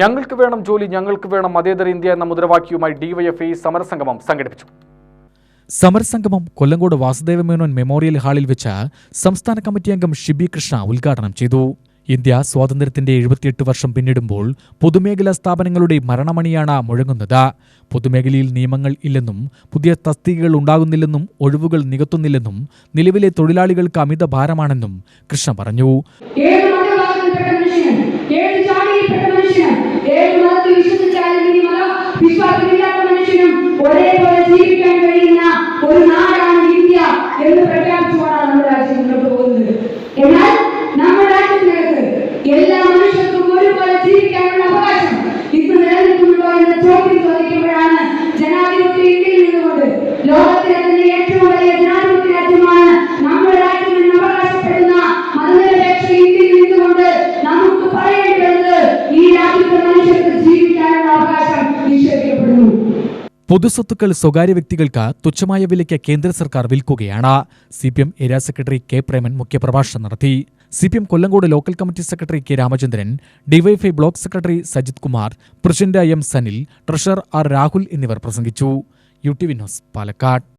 ഞങ്ങൾക്ക് വേണം ജോലി ഞങ്ങൾക്ക് വേണം മതേതര ഇന്ത്യ എന്ന മുദ്രാവാക്യവുമായി ഡിവൈഎഫ്ഐ സമരസംഗമം സംഘടിപ്പിച്ചു. സമരസംഗമം കൊല്ലങ്കോട് വാസുദേവ മേനോൻ മെമ്മോറിയൽ ഹാളിൽ വെച്ച് സംസ്ഥാന കമ്മിറ്റി അംഗം ഷിബി കൃഷ്ണ ഉദ്ഘാടനം ചെയ്തു. ഇന്ത്യ സ്വാതന്ത്ര്യത്തിന്റെ എഴുപത്തിയെട്ട് വർഷം പിന്നിടുമ്പോൾ പൊതുമേഖലാ സ്ഥാപനങ്ങളുടെ മരണമണിയാണ് മുഴങ്ങുന്നത്. പൊതുമേഖലയിൽ നിയമങ്ങൾ ഇല്ലെന്നും പുതിയ തസ്തികകൾ ഉണ്ടാകുന്നില്ലെന്നും ഒഴിവുകൾ നികത്തുന്നില്ലെന്നും നിലവിലെ തൊഴിലാളികൾക്ക് അമിത ഭാരമാണെന്നും കൃഷ്ണ പറഞ്ഞു. விஷயம் ஒரே ஒரு சீர்கேடு ஒரு நாடான இந்தியா என்று பிரகாசிவான நம்பராட்சி கொண்டு പൊതുസ്വത്തുക്കൾ സ്വകാര്യ വ്യക്തികൾക്ക് തുച്ഛമായ വിലയ്ക്ക് കേന്ദ്ര സർക്കാർ വിൽക്കുകയാണ്. C P M area secretary K Preman മുഖ്യപ്രഭാഷണം നടത്തി. C P M Kollengode local committee secretary K Ramachandran DYFI block secretary Sajith Kumar president M Sanil treasurer R Rahul എന്നിവർ പ്രസംഗിച്ചു. U T V news Palakkad.